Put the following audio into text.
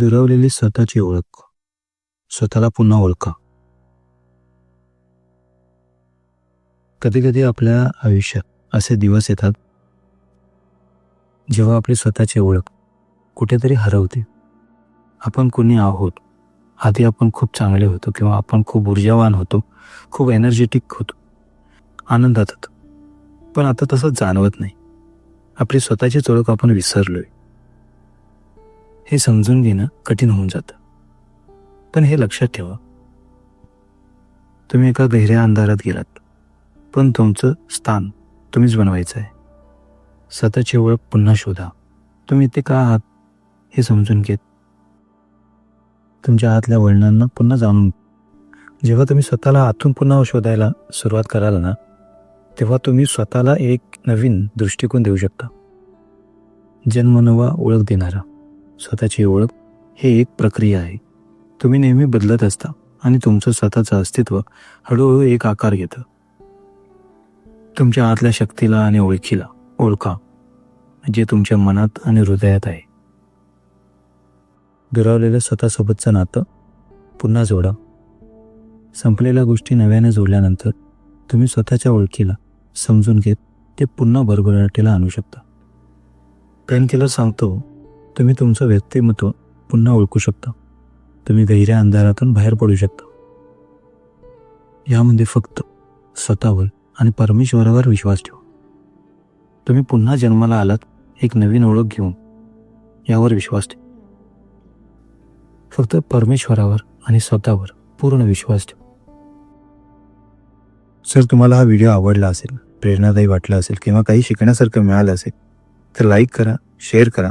दुरावलेली स्वतःची ओळख. स्वतःला पुन्हा ओळखा. कधी कधी आपल्या आयुष्यात असे दिवस येतात जेव्हा आपली स्वतःची ओळख कुठेतरी हरवते. आपण कुणी आहोत आधी आपण खूप चांगले होतो किंवा आपण खूप ऊर्जावान होतो खूप एनर्जेटिक होतो आनंदात होतो. पण आता तसं जाणवत नाही. आपली स्वतःचीच ओळख आपण विसरलोय. हे समजून घेणं कठीण होऊन जातं. पण हे लक्षात ठेवा. तुम्ही एका गहिऱ्या अंधारात गेलात. पण तुमचं स्थान तुम्हीच बनवायचं आहे स्वतःची ओळख पुन्हा शोधा. तुम्ही ते का आहात हे समजून घेत. तुमच्या आतल्या वळणांना पुन्हा जाणून जेव्हा तुम्ही स्वतःला आतून पुन्हा शोधायला सुरुवात कराल ना तेव्हा तुम्ही स्वतःला एक नवीन दृष्टिकोन देऊ शकता. जन्मनवा ओळख देणारा. स्वतःची ओळख हे एक प्रक्रिया आहे. तुम्ही नेहमी बदलत असता आणि तुमचं स्वतःचं अस्तित्व हळूहळू एक आकार घेतं. तुमच्या आतल्या शक्तीला आणि ओळखीला ओळखा जे तुमच्या मनात आणि हृदयात आहे. दुरावलेलं स्वतःसोबतचं नातं पुन्हा जोडा. संपलेल्या गोष्टी नव्याने जोडल्यानंतर तुम्ही स्वतःच्या ओळखीला समजून घेत ते पुन्हा भरभराटीला आणू शकता. पेन किलर सांगतो तुम्ही तुमचं व्यक्तिमत्व पुन्हा ओळखू शकता. तुम्ही गहिऱ्या अंधारातून बाहेर पडू शकता. यामध्ये फक्त स्वतःवर आणि परमेश्वरावर विश्वास ठेवा. तुम्ही पुन्हा जन्माला आलात एक नवीन ओळख घेऊन यावर विश्वास ठेवा. फक्त परमेश्वरावर आणि स्वतःवर पूर्ण विश्वास ठेवा. सर तुम्हाला हा व्हिडिओ आवडला असेल प्रेरणादायी वाटला असेल किंवा काही शिकण्यासारखं मिळालं असेल तर लाईक करा शेअर करा.